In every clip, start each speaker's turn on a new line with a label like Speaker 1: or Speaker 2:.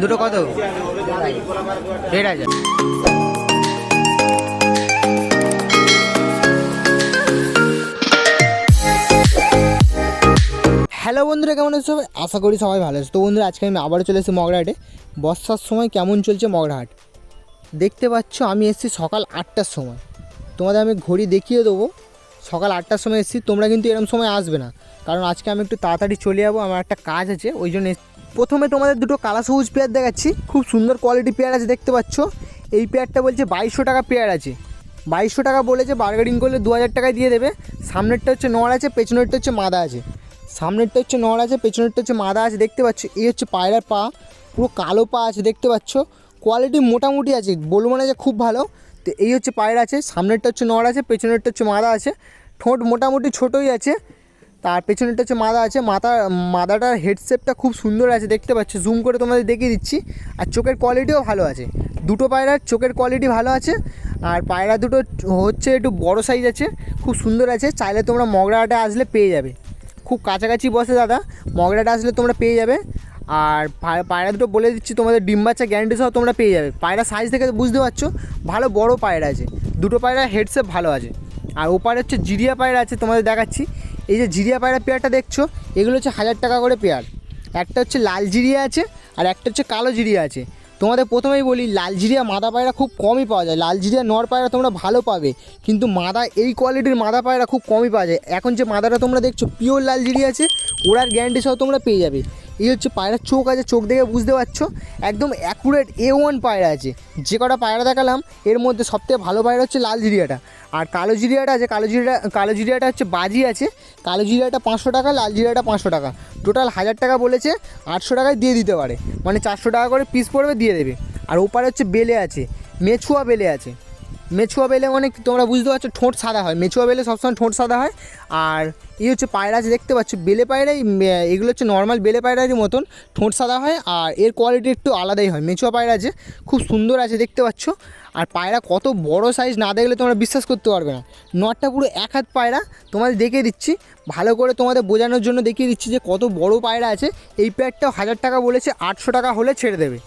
Speaker 1: দুটো কত? দেড় হাজার। হ্যালো বন্ধুরা, কেমন আছো সবাই? আশা করি সবাই ভালো আছে। তো বন্ধুরা, আজকে আমি আবারও চলে এসেছি মগরাহাটে। বর্ষার সময় কেমন চলছে মগরাহাট? দেখতে পাচ্ছ, আমি এসেছি সকাল আটটার সময়। তোমাদের আমি ঘড়ি দেখিয়ে দেবো। সকাল আটটার সময় এসেছি, তোমরা কিন্তু এরকম সময় আসবে না। কারণ আজকে আমি একটু তাড়াতাড়ি চলে যাব, আমার একটা কাজ আছে, ওই জন্য প্রথমে তোমাদের দুটো কালা সবুজ পেয়ার দেখাচ্ছি। খুব সুন্দর কোয়ালিটি পেয়ার আছে, দেখতে পাচ্ছ? এই পেয়ারটা বলছে বাইশশো টাকা পেয়ার আছে। বাইশশো টাকা বলেছে বার্গেনিং করলে দু হাজার টাকায় দিয়ে দেবে। সামনেরটা হচ্ছে নড় আছে, পেছনেরটা হচ্ছে মাদা আছে। সামনেরটা হচ্ছে নড় আছে, পেছনেরটা হচ্ছে মাদা আছে, দেখতে পাচ্ছ? এই হচ্ছে পায়রার পা, পুরো কালো পা আছে, দেখতে পাচ্ছ? কোয়ালিটি মোটামুটি আছে, বলব না যে খুব ভালো। তো এই হচ্ছে পায়রা আছে, সামনেরটা হচ্ছে নড় আছে, পেছনেরটা হচ্ছে মাদা আছে। ঠোঁট মোটামুটি ছোটোই আছে। তার পেছনেরটা হচ্ছে মাদা আছে। মাথা মাদাটার হেডসেপটা খুব সুন্দর আছে, দেখতে পাচ্ছ। জুম করে তোমাদের দেখিয়ে দিচ্ছি। আর চোখের কোয়ালিটিও ভালো আছে। দুটো পায়রার চোখের কোয়ালিটি ভালো আছে। আর পায়রা দুটো হচ্ছে একটু বড় সাইজ আছে, খুব সুন্দর আছে। চাইলে তোমরা মগরাহাটে আসলে পেয়ে যাবে। খুব কাছাকাছি বসে দাদা, মগরাটা আসলে তোমরা পেয়ে যাবে। আর পায়রা দুটো বলে দিচ্ছি, তোমাদের ডিম বাচ্চা গ্যারান্টি সহ তোমরা পেয়ে যাবে। পায়রা সাইজ থেকে বুঝতে পারছ, ভালো বড় পায়রা আছে। দুটো পায়রা হেডসেপ ভালো আছে। আর ওপারে হচ্ছে জিরিয়া পায়রা আছে, তোমাদের দেখাচ্ছি। এই যে জিরিয়া পায়রা পেয়ারটা দেখছ, এগুলো হচ্ছে হাজার টাকা করে পেয়ার। একটা হচ্ছে লাল জিরিয়া আছে, আর একটা হচ্ছে কালো জিরিয়া আছে। তোমাদের প্রথমেই বলি, লাল জিরিয়া মাদা পায়রা খুব কমই পাওয়া যায়। লাল জিরিয়া নর পায়রা তোমরা ভালো পাবে, কিন্তু মাদা, এই কোয়ালিটির মাদা পায়রা খুব কমই পাওয়া যায়। এখন যে মাদাটা তোমরা দেখছ পিওর লাল জিরিয়া আছে ওরার গ্যারান্টি সহ তোমরা পেয়ে যাবে। এই হচ্ছে পায়রার চোখ আছে, চোখ দেখে বুঝতে পারছ? একদম অ্যাকুরেট এ ওয়ান পায়রা আছে। যে কটা পায়রা দেখালাম, এর মধ্যে সবথেকে ভালো পায়রা হচ্ছে লাল জিরিয়াটা। আর কালো জিরিয়াটা আছে, কালো জিরিয়া কালো জিরিয়াটা হচ্ছে বাজি আছে, কালো জিরিয়াটা পাঁচশো টাকা, লাল জিরিয়াটা পাঁচশো টাকা। টোটাল হাজার টাকা বলেছে, আটশো টাকায় দিয়ে দিতে পারে। মানে চারশো টাকা করে পিস পড়বে, দিয়ে দেবে। আর ওপারে হচ্ছে বেলে আছে, মেছুয়া বেলে আছে। মেছুয়া বেলে অনেক তোমরা বুঝতে পারছ, ঠোঁট সাদা হয়। মেছুয়া বেলে সবসময় ঠোঁট সাদা হয়। আর এই হচ্ছে পায়রা আছে, দেখতে পাচ্ছ, বেলে পায়রাই এগুলো হচ্ছে নর্মাল বেলে পায়রারই মতন ঠোঁট সাদা হয় আর এর কোয়ালিটি একটু আলাদাই হয়। মেছুয়া পায়রা আছে, খুব সুন্দর আছে, দেখতে পাচ্ছ। আর পায়রা কত বড় সাইজ না দেখলে তোমরা বিশ্বাস করতে পারবে না। নটটা পুরো এক হাত পায়রা, তোমাদের দেখিয়ে দিচ্ছি। ভালো করে তোমাদের বোঝানোর জন্য দেখিয়ে দিচ্ছি যে কত বড় পায়রা আছে। এই প্যাকটাও হাজার টাকা বলেছে, আটশো টাকা হলে ছেড়ে দেবে।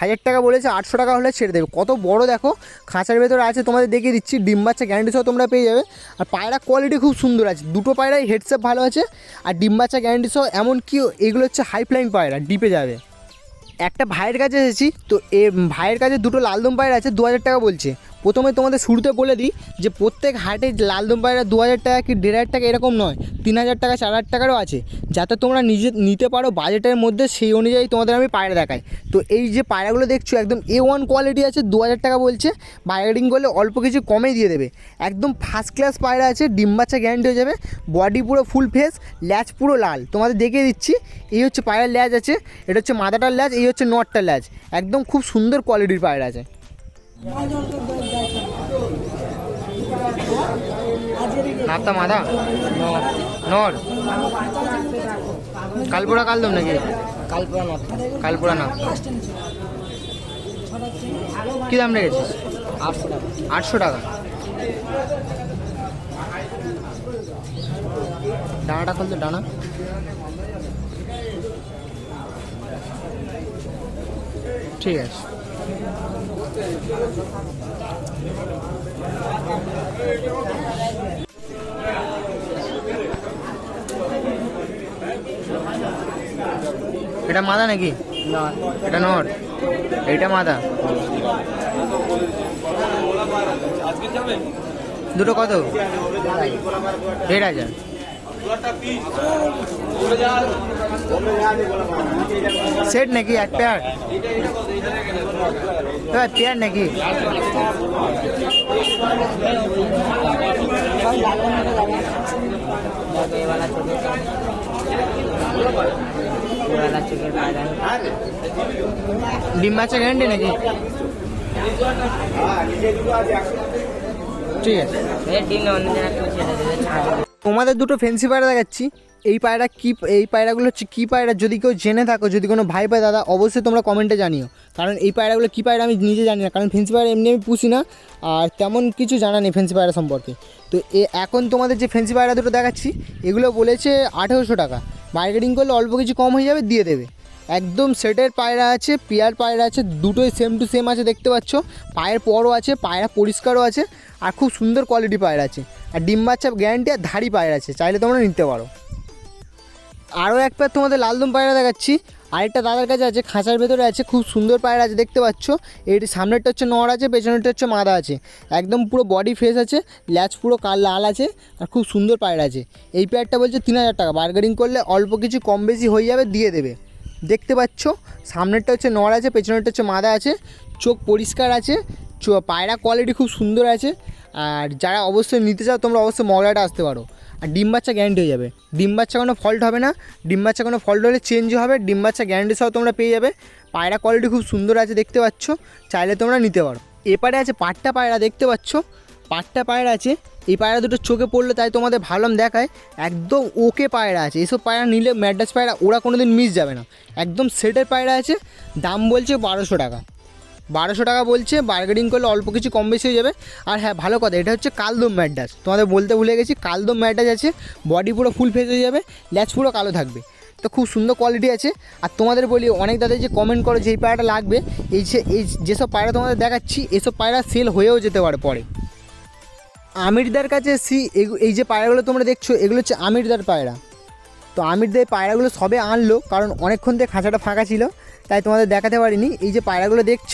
Speaker 1: হাজার টাকা বলেছে, আটশো টাকা হলে ছেড়ে দেবে। কত বড় দেখো, খাঁচার ভেতরে আছে, তোমাদের দেখিয়ে দিচ্ছি, ডিম বাচ্চা গ্যারান্টি সহ তোমরা পেয়ে যাবে। আর পায়রা কোয়ালিটি খুব সুন্দর আছে, দুটো পায়রাই হেডসেপ ভালো আছে, আর ডিম বাচ্চা গ্যারান্টি সহ এমন কি, এগুলো হচ্ছে হাই ফ্লাইং পায়রা, ডিপে যাবে। একটা ভাইয়ের কাছে এসেছি, তো এ ভাইয়ের কাছে দুটো লালদম পায়রা আছে, দু হাজার টাকা বলছে। প্রথমে তোমাদের শুরুতে বলে দিই যে প্রত্যেক হাটে লালদম পায়রা দু হাজার টাকা কি দেড় হাজার টাকা এরকম নয়, তিন হাজার টাকা, চার হাজার টাকারও আছে। যাতে তোমরা নিজে নিতে পারো বাজেটের মধ্যে, সেই অনুযায়ী তোমাদের আমি পায়রা দেখাই। তো এই যে পায়রাগুলো দেখছ, একদম এ ওয়ান কোয়ালিটি আছে দু হাজার টাকা বলছে। বার্গেনিং করলে অল্প কিছু কমে দিয়ে দেবে। একদম ফার্স্ট ক্লাস পায়রা আছে, ডিম বাচ্চা গ্যারান্টি হয়ে যাবে। বডি পুরো ফুল ফেস ল্যাচ পুরো লাল। তোমাদের দেখিয়ে দিচ্ছি, এই হচ্ছে পায়রার ল্যাচ আছে, এটা হচ্ছে মাথাটার ল্যাচ এই হচ্ছে নটটার ল্যাচ একদম খুব সুন্দর কোয়ালিটির পায়রা আছে। নাপতা মাদা? নর। কালপুরা কালদম নাকি?
Speaker 2: কালপুরা নট
Speaker 1: কালপুরা না কী দাম রেখেছিস?
Speaker 2: আটশো টাকা।
Speaker 1: আটশো টাকা? ডানাটা খুলতো ডানা। ঠিক আছে। এটা মাদা নাকি?
Speaker 2: নট
Speaker 1: এটা নর এইটা মাদা। দুটো কত? দেড় হাজার। সেট নাকি এক পেয়ার হ্যাঁ পেয়ার নাকি? ডিম বাচ্চা গ্যারান্টি নাকি? ঠিক আছে।
Speaker 2: ডিম অন্য
Speaker 1: তোমাদের দুটো ফেন্সি পায়রা দেখাচ্ছি। এই পায়রা কি, এই পায়রাগুলো হচ্ছে কী পায়রা? যদি কেউ জেনে থাকো, যদি কোনো ভাই পায় দাদা, অবশ্যই তোমরা কমেন্টে জানিও। কারণ এই পায়রাগুলো কী পায়রা আমি নিজে জানি না, কারণ ফেন্সি পায়রা এমনি আমি পুষি না, আর তেমন কিছু জানা নেই ফেন্সি পায়রা সম্পর্কে। তো এ, এখন তোমাদের যে ফেন্সি পায়রা দুটো দেখাচ্ছি, এগুলো বলেছে আঠেরোশো টাকা। মার্কেটিং করলে অল্প কিছু কম হয়ে যাবে, দিয়ে দেবে। একদম সেটের পায়রা আছে পেয়ার পায়রা আছে, দুটোই সেম টু সেম আছে, দেখতে পাচ্ছ। পায়ের পরও আছে, পায়রা পরিষ্কারও আছে, আর খুব সুন্দর কোয়ালিটি পায়রা আছে। আর ডিম বাচ্চা গ্যারান্টি আর ধাড়ি পায়রা আছে, চাইলে তোমরা নিতে পারো। আরও এক প্যার তোমাদের লালদম পায়রা দেখাচ্ছি। আরেকটা দাদার কাছে আছে, খাঁচার ভেতরে আছে, খুব সুন্দর পায়রা আছে, দেখতে পাচ্ছ। এটি সামনেরটা হচ্ছে নড় আছে, পেছনেরটা হচ্ছে মাদা আছে। একদম পুরো বডি ফ্রেশ আছে, ল্যাচ পুরো কাল লাল আছে, আর খুব সুন্দর পায়রা আছে। এই পেয়ারটা বলছে তিন হাজার টাকা। বার্গেনিং করলে অল্প কিছু কম বেশি হয়ে যাবে, দিয়ে দেবে। দেখতে পাচ্ছ, সামনেরটা হচ্ছে নড় আছে, পেছনেরটা হচ্ছে মাদা আছে। চোখ পরিষ্কার আছে পায়রা কোয়ালিটি খুব সুন্দর আছে। আর যারা অবশ্যই নিতে চাও, তোমরা অবশ্যই মগলাটা আসতে পারো। আর ডিম বাচ্চা গ্যারান্টি হয়ে যাবে। ডিম বাচ্চা কোনো ফল্ট হবে না। ডিম বাচ্চা কোনো ফল্ট হলে চেঞ্জ হবে। ডিম বাচ্চা গ্যারান্টি সহ তোমরা পেয়ে যাবে। পায়রা কোয়ালিটি খুব সুন্দর আছে, দেখতে পাচ্ছ। চাইলে তোমরা নিতে পারো। এপারে আছে পাট্টা পায়রা, দেখতে পাচ্ছ। পাট্টা পায়রা আছে। এই পায়রা দুটো চোখে পড়লে তাই তোমাদের ভালো দেখায়। একদম ওকে পায়রা আছে। এইসব পায়রা নিলে ম্যাড্রাস পায়রা, ওরা কোনো দিন মিস যাবে না। একদম সেটের পায়রা আছে। দাম বলছে বারোশো টাকা। বারোশো টাকা বলছে বার্গেনিং করলে অল্প কিছু কম বেশি হয়ে যাবে। আর হ্যাঁ ভালো কথা, এটা হচ্ছে কালদম ম্যাডাস তোমাদের বলতে ভুলে গেছি, কালদম ম্যাডাস আছে বডি পুরো ফুল ফেস হয়ে যাবে ল্যাচ পুরো কালো থাকবে। তো খুব সুন্দর কোয়ালিটি আছে। আর তোমাদের বলি, অনেক দাদা যে কমেন্ট করো যে এই পায়রাটা লাগবে, এই যে, এই যেসব পায়রা তোমাদের দেখাচ্ছি, এসব পায়রা সেল হয়েও যেতে পারে পরে। আমিরদার কাছে সি এই যে পায়রাগুলো তোমরা দেখছ, এগুলো হচ্ছে আমিরদার পায়রা। তো আমিরদের পায়রাগুলো সবে আনলো, কারণ অনেকক্ষণ থেকে খাঁচাটা ফাঁকা ছিল। তাই তোমাদের দেখাতে পারিনি। এই যে পায়রাগুলো দেখছ,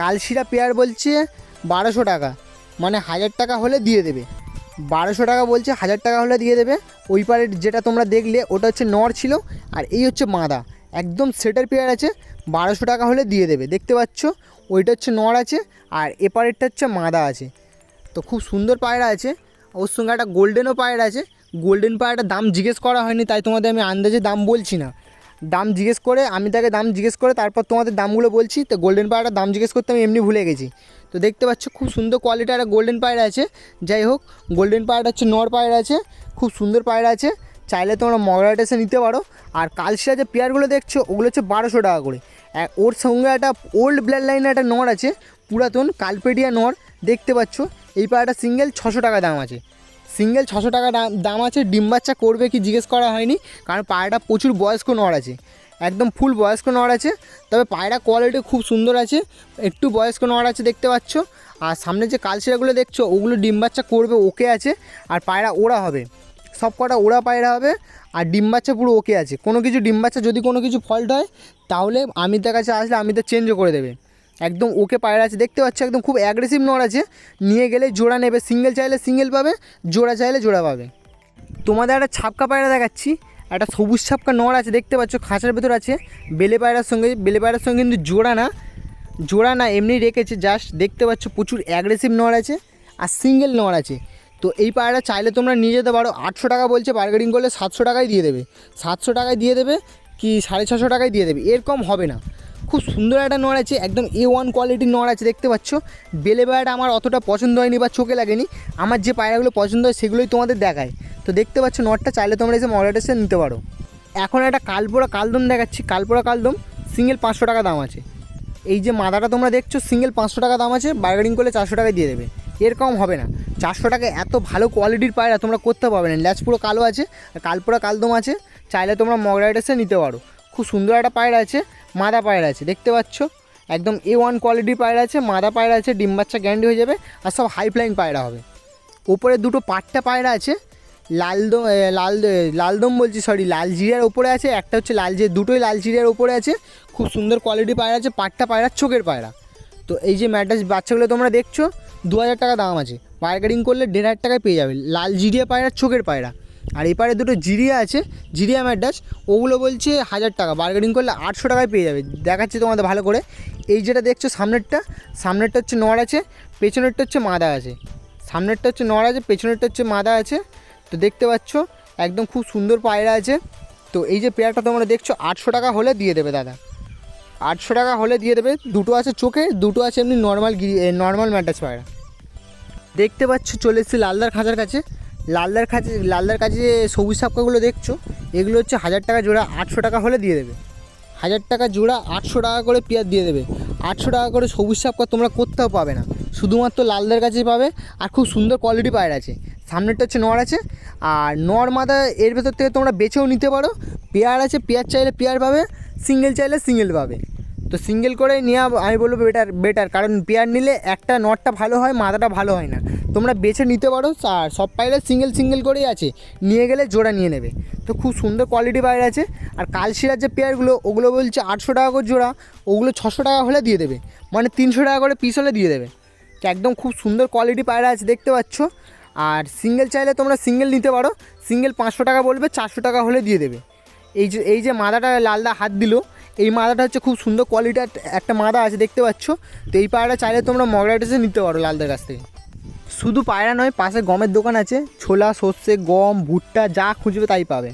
Speaker 1: কালশিরা পেয়ার বলছে বারোশো টাকা মানে হাজার টাকা হলে দিয়ে দেবে। বারোশো টাকা বলছে, হাজার টাকা হলে দিয়ে দেবে। ওই পারের যেটা তোমরা দেখলে, ওটা হচ্ছে নর ছিল, আর এই হচ্ছে মাদা একদম সেটের পেয়ার আছে, বারোশো টাকা হলে দিয়ে দেবে, দেখতে পাচ্ছ? ওইটা হচ্ছে নর আছে, আর এপারেরটা হচ্ছে মাদা আছে। তো খুব সুন্দর পায়রা আছে, ওর সঙ্গে একটা গোল্ডেনও পায়রা আছে। গোল্ডেন পায়রাটার দাম জিজ্ঞেস করা হয়নি, তাই তোমাদের আমি আন্দাজে দাম বলছি না। দাম জিজ্ঞেস করে, আমি তাকে দাম জিজ্ঞেস করে, তারপর তোমাদের দামগুলো বলছি। তো গোল্ডেন পায়রাটার দাম জিজ্ঞেস করতে আমি এমনি ভুলে গেছি। তো দেখতে পাচ্ছ, খুব সুন্দর কোয়ালিটির একটা গোল্ডেন পায়রা আছে। যাই হোক গোল্ডেন পায়রাটা হচ্ছে নর পায়রা আছে। খুব সুন্দর পায়রা আছে। চাইলে তোমরা মগরাট এসে নিতে পারো। আর কালশিরা যে পেয়ারগুলো দেখছ, ওগুলো হচ্ছে বারোশো টাকা করে। ওর সঙ্গে একটা ওল্ড ব্লাড লাইনের একটা নর আছে, পুরাতন কালপেডিয়া নর দেখতে পাচ্ছ, এই পায়রাটা সিঙ্গেল ছশো টাকা দাম আছে। সিঙ্গেল ছশো টাকা দাম দাম আছে, ডিম বাচ্চা করবে কি জিজ্ঞেস করা হয়নি, কারণ পায়রাটা প্রচুর বয়স্ক নড় আছে, একদম ফুল বয়স্ক নড় আছে, তবে পায়রা কোয়ালিটি খুব সুন্দর আছে, একটু বয়স্ক নড় আছে দেখতে পাচ্ছ, আর সামনে যে কালশিরাগুলো দেখছ, ওগুলো ডিম বাচ্চা করবে ওকে আছে, আর পায়রা ওরা হবে, সব কটা ওরা পায়রা হবে, আর ডিম বাচ্চা পুরো ওকে আছে, কোনো কিছু ডিম বাচ্চা যদি কোনো কিছু ফল্ট হয়, তাহলে আমিদের কাছে আসলে আমিদের চেঞ্জও করে দেবে। একদম ওকে পায়রা আছে, দেখতে পাচ্ছ, একদম খুব অ্যাগ্রেসিভ নড় আছে। নিয়ে গেলে জোড়া নেবে সিঙ্গেল চাইলে সিঙ্গেল পাবে, জোড়া চাইলে জোড়া পাবে। তোমাদের একটা ছাপকা পায়রা দেখাচ্ছি, একটা সবুজ ছাপকা নড় আছে, দেখতে পাচ্ছ, খাঁচার ভেতর আছে। বেলে পায়রার সঙ্গে, বেলে পায়রার সঙ্গে কিন্তু জোড়া না জোড়া না, এমনি রেখেছে জাস্ট দেখতে পাচ্ছ, প্রচুর অ্যাগ্রেসিভ নড় আছে আর সিঙ্গেল নড় আছে। তো এই পায়রা চাইলে তোমরা নিয়ে যেতে পারো, আটশো টাকা বলছে বার্গেনিং করলে সাতশো টাকায় দিয়ে দেবে। সাতশো টাকায় দিয়ে দেবে, কি সাড়ে ছশো টাকায় দিয়ে দেবে, এরকম হবে না। খুব সুন্দর একটা নড় আছে, একদম এ ওয়ান কোয়ালিটির নড় আছে, দেখতে পাচ্ছ? বেলে পায়রাটা আমার অতটা পছন্দ হয়নি বা চোখে লাগেনি। আমার যে পায়রাগুলো পছন্দ হয় সেগুলোই তোমাদের দেখায়। তো দেখতে পাচ্ছ নটটা চাইলে তোমরা এসে মডারেট এসে নিতে পারো। এখন একটা কালপোড়া কালদম দেখাচ্ছি, কালপোড়া কালদম সিঙ্গেল পাঁচশো টাকা দাম আছে। এই যে মাদাটা তোমরা দেখছ সিঙ্গেল পাঁচশো টাকা দাম আছে বার্গেনিং করলে চারশো টাকায় দিয়ে দেবে। এরকম হবে না। চারশো টাকায় এত ভালো কোয়ালিটির পায়রা তোমরা করতে পারবে না। ল্যাচ পুরো কালো আছে আর কালপোড়া কালদম আছে, চাইলে তোমরা মগরাইট এসে নিতে পারো। খুব সুন্দর একটা পায়রা আছে মাদা পায়রা আছে, দেখতে পাচ্ছ? একদম এ ওয়ান কোয়ালিটি পায়রা আছে, মাদা পায়রা আছে, ডিম বাচ্চা গ্যান্ডি হয়ে যাবে, আর সব হাই ফ্লাইং পায়রা হবে। ওপরে দুটো পাট্টা পায়রা আছে লালদম লাল লালদম বলছি সরি লাল জিরিয়ার ওপরে আছে, একটা হচ্ছে লাল জিরে দুটোই লাল জিরিয়ার ওপরে আছে, খুব সুন্দর কোয়ালিটি পায়রা আছে পাট্টা পায়রা চোখের পায়রা। তো এই যে ম্যাডাস বাচ্চাগুলো তোমরা দেখছ, দু হাজার টাকা দাম আছে। বার্গেনিং করলে দেড় হাজার টাকায় পেয়ে যাবে লাল জিরিয়া পায়রা চোখের পায়রা। আর এপারে দুটো জিরিয়া আছে, জিরিয়া ম্যাডাস ওগুলো বলছে হাজার টাকা। বার্গেনিং করলে আটশো টাকায় পেয়ে যাবে। দেখাচ্ছি তোমাদের ভালো করে। এই যেটা দেখছ সামনেরটা সামনেরটা হচ্ছে নড় আছে, পেছনেরটা হচ্ছে মাদা আছে। সামনেরটা হচ্ছে নড় আছে, পেছনেরটা হচ্ছে মাদা আছে। তো দেখতে পাচ্ছ, একদম খুব সুন্দর পায়রা আছে। তো এই যে পেয়ারটা তোমরা দেখছ, আটশো টাকা হলে দিয়ে দেবে দাদা। আটশো টাকা হলে দিয়ে দেবে। দুটো আছে চোখে, দুটো আছে এমনি নর্মাল গিরি নর্মাল ম্যাটাস পায়রা। দেখতে পাচ্ছ, চলে এসেছি লালদার খাঁচার কাছে। লালদার কাছে লালদার কাছে যে সবুজ সাপকাগুলো দেখছ, এগুলো হচ্ছে হাজার টাকা জোড়া, আটশো টাকা হলে দিয়ে দেবে। হাজার টাকা জোড়া, আটশো টাকা করে পেঁয়াজ দিয়ে দেবে। আটশো টাকা করে সবুজ সাপকা তোমরা কোথাও পাবে না। শুধুমাত্র লালদের কাছেই পাবে, আর খুব সুন্দর কোয়ালিটি পায়রা আছে। সামনেরটা হচ্ছে নর আছে, আর নর মাদা এর ভেতর থেকে তোমরা বেছেও নিতে পারো। পেয়ার আছে, পেয়ার চাইলে পেয়ার পাবে, সিঙ্গেল চাইলে সিঙ্গেল পাবে। তো সিঙ্গেল করে নেওয়া আমি বলব বেটার বেটার কারণ পেয়ার নিলে একটা নটটা ভালো হয়, মাথাটা ভালো হয় না। তোমরা বেছে নিতে পারো আর সব পায়রা সিঙ্গেল সিঙ্গেল করেই আছে, নিয়ে গেলে জোড়া নিয়ে নেবে। তো খুব সুন্দর কোয়ালিটি পায়রা আছে, আর কালশিরার যে পেয়ারগুলো ওগুলো বলছে আটশো টাকা করে জোড়া, ওগুলো ছশো টাকা হলে দিয়ে দেবে মানে তিনশো টাকা করে পিস হলে দিয়ে দেবে। একদম খুব সুন্দর কোয়ালিটি পায়রা আছে, দেখতে পাচ্ছ। আর সিঙ্গেল চাইলে তোমরা সিঙ্গেল নিতে পারো সিঙ্গেল পাঁচশো টাকা বলবে, চারশো টাকা হলে দিয়ে দেবে। এই যে এই যে মাদাটা লালদা হাত দিল এই মাদাটা হচ্ছে খুব সুন্দর কোয়ালিটির একটা মাদা আছে, দেখতে পাচ্ছ? তো এই পায়রাটা চাইলে তোমরা মগরাইটেসে নিতে পারো লালদের কাছ থেকে। শুধু পায়রা নয়, পাশে গমের দোকান আছে, ছোলা, সর্ষে, গম, ভুট্টা, যা খুঁজবে তাই পাবে।